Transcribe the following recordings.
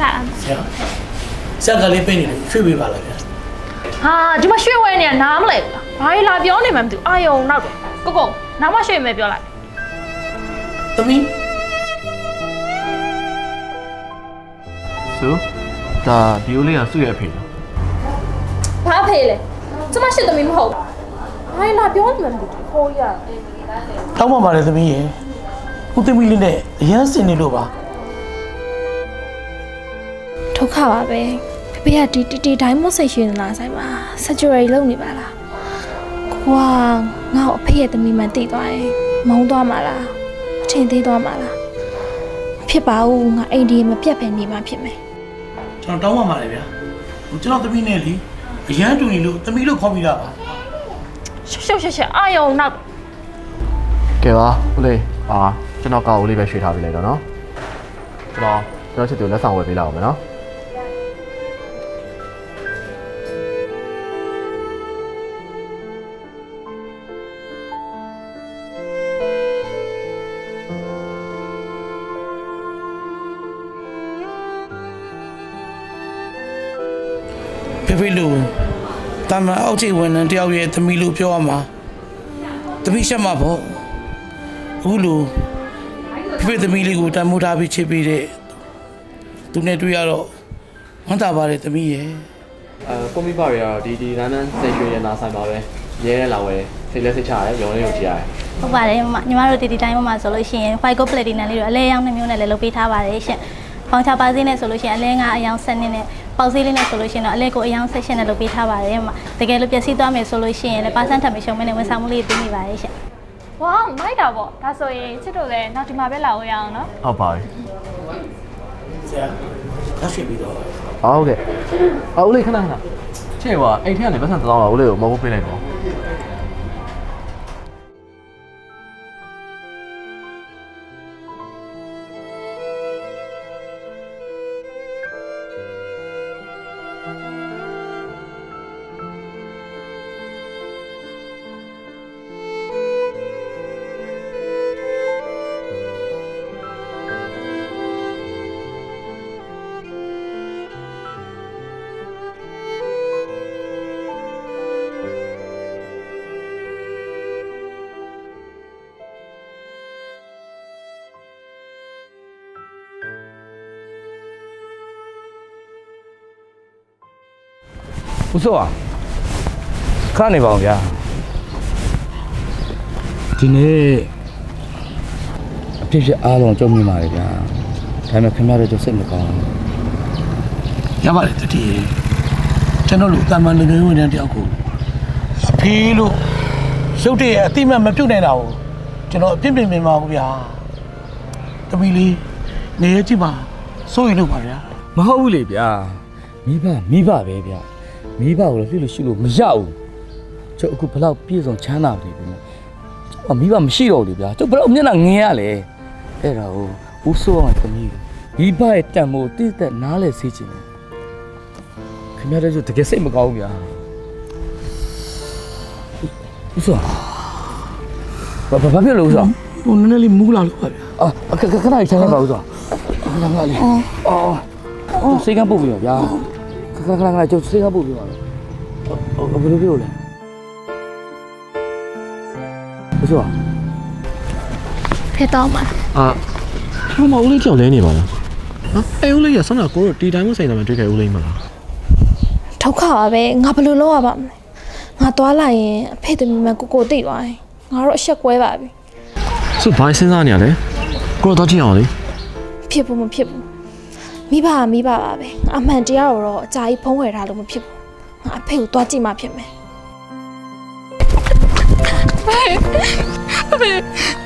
လာဆရာဆရာကလေးပေးနေတယ်ရွှေ့ပေးပါလားဗျာဟာဒီမှာရွှေ့ဝဲနေတာနားမလဲဘူးလားဘာကြီးလာပြောနေမှမသိဘူးအာယုံနောက်တယ်ကိုကိုနောက်မှရွှေ့မယ်ပြောလိုက်သမီးဆိုဒါဒီဦးလေးကစုရဲ့အဖေနော်ဘာဖေးလဲကျမရှိသမီးမဟုတ်ဘာကြီးလာပြောနေမှမသိဘူးဟိုရတောင်းပန်ပါတယ်သမီးရေဦးသမီးလေးနဲ့အရန်စင်နေလို့ပါ ဒုက္ခပါပဲဖေဖေကဒီတီတီတိုင်းမစိတ်ရှင်လာဆိုင်မှာ surgery လုပ်နေပါလားကိုကငါ့ကိုအဖေရဲ့သမီးမှန်တိသွားရင်မောင်းသွားမှာလားအထင်သေးသွားမှာလားမဖြစ်ပါဘူးငါအိမ်ဒီမပြတ်ပဲနေမှဖြစ်မယ်ကျွန်တော်တောင်းပန်ပါတယ်ဗျာကျွန်တော်သမီးနဲ့လေအရန်တူနေလို့သမီးလို့ခေါ်ပြီးတာပါရှုပ်ရှုပ်ရှက်ရှက်အာယုံနောက်ကဲပါဦးလေးအာကျွန်တော်ကောက်ဦးလေးပဲရွှေ့ထားပေးလိုက်တော့နော်ကျွန်တော်ကျွန်တော်ချစ်သူလက်ဆောင်ဝယ်ပေးလိုက်အောင်မယ်နော် ဖေဖေလို့တာမန်အောက်ခြေဝန်ထမ်းတယောက်ရဲ့သမီးလို့ပြောရမှာသမီးရှက်မှာပေါ့အခုလို့ဖေဖေသမီးလေးကိုတန်မိုးထားပြီးချစ်ပေးတဲ့သူနဲ့တွေ့ရတော့ဝမ်းသာပါတယ်သမီးရဲ့အဲကွန်ပျူတာတွေကတော့ဒီဒီလမ်းလမ်းစိတ်ရွှေရဲ့နာဆိုင်ပါပဲရဲရဲလာဝယ်စိတ်လက်စိတ်ချရတယ်ရုံလေးကိုကြည့်ရတယ်ဟုတ်ပါတယ်မမညီမတို့ဒီဒီတိုင်းမှာဆိုလို့ရှိရင် white gold platinum လေးတွေအလဲရောင်းနှမျိုးနဲ့လည်းလုပ်ပေးထားပါတယ်ရှင်။ဖောင်ချပါစေးနဲ့ဆိုလို့ရှိရင်အလဲငါအယောင်ဆက်နှစ်နဲ့ ပေါက်စေးလေးနဲ့ဆိုလို့ရှိရင်တော့အလဲကိုအယောင်ဆက်ရှင်နဲ့လုပ်ပေးထားပါတယ်မ။တကယ်လို့ပျက်စီးသွားမယ်ဆိုလို့ရှိရင်လည်းပါစံထပ်မရှုံးမနဲ့ဝန်ဆောင်မှုလေးပေးနေပါတယ်ရှင်ဝေါမိုက်တာပေါ့ဒါဆိုရင်ချစ်တို့လည်းနောက်ဒီမှာပဲလာဝဲရအောင်နော်ဟုတ်ပါပြီဆရာလက်ရှိပြီးတော့ ဟုတ်ကဲ့အာဦးလေးခဏခဏချဲ့ပါအိမ်ထဲကနေပတ်စံတောင်းတော့ဦးလေးကိုမဟုတ်ပေးလိုက်ပါဦး စောอ่ะခါနေပါအောင်ဗျာဒီနေ့အဖြစ်ဖြစ်အားလုံးကြုံမိပါလေဗျာဒါပေမဲ့ခင်ဗျားတို့တော့စိတ်မကောင်းဘူးရပါတယ်တတိယကျွန်တော်တို့တာမန်လူမျိုးဝန်ထမ်းတယောက်ကိုအဖေးလို့ရုပ်တရက်အတိမတ်မပြုတ်နိုင်တာကိုကျွန်တော်အပြစ်ပြင်ပြင်ပါဘူးဗျာသမီးလေးနေရကြည့်ပါစိုးရင်လို့ပါဗျာမဟုတ်ဘူးလေဗျာမိဘမိဘပဲဗျာ မိဘကိုလည်းလှစ်လို့ရှိလို့မရဘူးကျုပ်အခုဘလောက်ပြည့်စုံချမ်းသာပြီဗျာကျုပ်ကမိဘမရှိတော့ဘူးလေဗျာကျုပ်ဘလောက်မျက်နှာငင်းရလဲအဲ့ဒါကိုဦးစောအောင်သမီးမိဘရဲ့တန်မိုးတိသက်နားလဲစေးချင်တယ်ခင်ဗျားတို့တကယ်စိတ်မကောင်းဘူးဗျာဦးစောဘာဘာဖြစ်လို့ဦးစောဟိုနည်းနည်းလေးမူးလာလို့ပါဗျာအာခဏခဏလေးထိုင်ရပါဦးစောခဏခဏလေးအော်အော်စိတ်ကပုတ်ပြီဗျာ ခဏခဏခဏကျုပ်စိတ်ကပုတ်ပြီပါဟုတ်ဘယ်လိုပြောလဲဦးစောဖေတော့မှာအာဟိုမဦးလေးကြောက်လဲနေပါလားဟာအဲဦးလေးရဆောင်းတာကိုတို့ဒီတိုင်းမဆိုင်တာမှတွေ့ခဲ့ဦးလေးမလားဒုက္ခပါပဲငါဘယ်လိုလုပ်ရပါမလဲငါသွားလိုက်ရင်အဖေသမီးမှကိုကိုတိတ်သွားရင်ငါတော့အဆက်ကွဲပါပြီဆိုဘာစဉ်းစားနေရလဲကိုတော့ကြည့်အောင်လေဖြစ်ဘူးမဖြစ်ဘူး မိဘကမိဘပါပဲငါအမှန်တရားကိုတော့အကြာကြီးဖုံးဝယ်ထားလို့မဖြစ်ဘူးငါအဖေကိုသွားကြည့်မှဖြစ်မယ်အမေ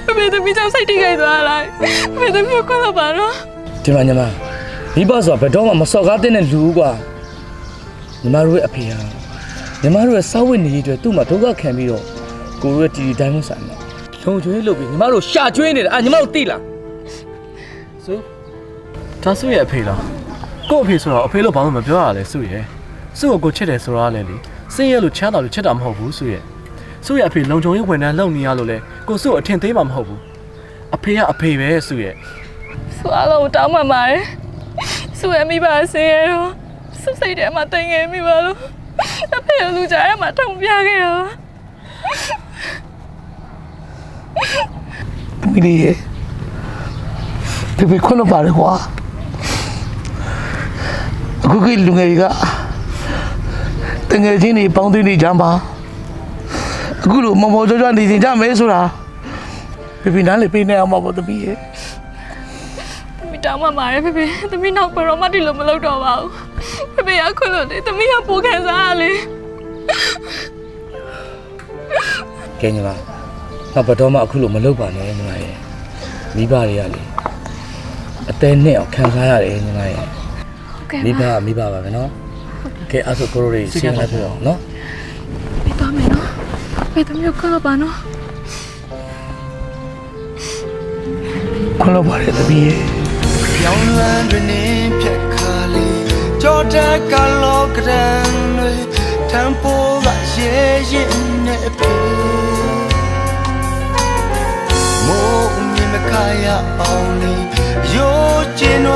အမေသမီးကြောင့်စိတ်ထိခိုက်သွားလိုက်အမေသမီးကိုခွင့်လို့ပါတော့ဒီမှာညီမမိဘဆိုတာဘယ်တော့မှမစော်ကားတဲ့လူကွာညီမတို့ရဲ့အဖေဟာညီမတို့ရဲ့စောက်ဝတ်နေရေးအတွက်သူ့မှာဒုက္ခခံပြီးတော့ကိုတို့ရဲ့တီတီတိုင်းမဆိုင်ဘူးလုံကျွေးလုပ်ပြီးညီမတို့ရှာကျွေးနေတာအာညီမတို့သိလားဆို ဒါစုရဲ့အဖေလားကို့အဖေဆိုတော့အဖေလို့ဘာမှမပြောရလဲစုရဲ့စုကိုကိုချစ်တယ်ဆိုတော့လေလေစင်းရဲလို့ချမ်းသာလို့ချစ်တာမဟုတ်ဘူးစုရဲ့စုရဲ့အဖေလုံချုံရေးဝန်ထမ်းလုပ်နေရလို့လေကိုစုအထင်သေးမှာမဟုတ်ဘူးအဖေကအဖေပဲစုရဲ့ဆိုအားလုံးတောင်းပန်ပါတယ်ဆစုရဲ့မိဘဆင်းရဲတော့စုစိတ်ထဲမှာတင်ငယ်မိပါလို့အဖေကလူကြားထဲမှာထုံပြခဲ့တော့သမီးလေးရေဖေဖေခွန်းတော့ပါတယ်ကွာ အခုကလူငယ်တွေကတငယ်ချင်းတွေပေါင်းသွင်းနေကြမှာအခုလိုမော်မော်ကြွကြွနေနေကြမယ်ဆိုတာဖေဖေနားလေပေးနေအောင်ပါဗောသမီးရေသမီးတောင်းမှမာတယ်ဖေဖေသမီးနောက်ဘယ်တော့မှဒီလိုမလုပ်တော့ပါဘူးဖေဖေကခွင့်လို့လေသမီးကပိုခံစားရလေကဲညီမနောက်ဘယ်တော့မှအခုလိုမလုပ်ပါနဲ့ညီမရဲ့မိဘတွေကလေအသေးနဲ့အောင်ခံစားရတယ်ညီမရဲ့ ဟုတ်ကဲ့မိဘပါကမိဘပါပဲနော်ကဲအဲ့ဆိုကိုရိုတွေရှင်းလိုက်ပြအောင်နော်ပြီးသွားမယ်နော်ဖေသမီးကိုခွင့်လို့ပါနော်ခွန်းတော့ပါတယ်သမီးရေရောင်လွမ်းတွင်နေဖြက်ခါလေးကြောတက်ကလောကရန်တွေထံပိုးကရဲရင်နဲ့ပြေမိုးမြင်မခါရအောင်လေးရိုးကျင်နွ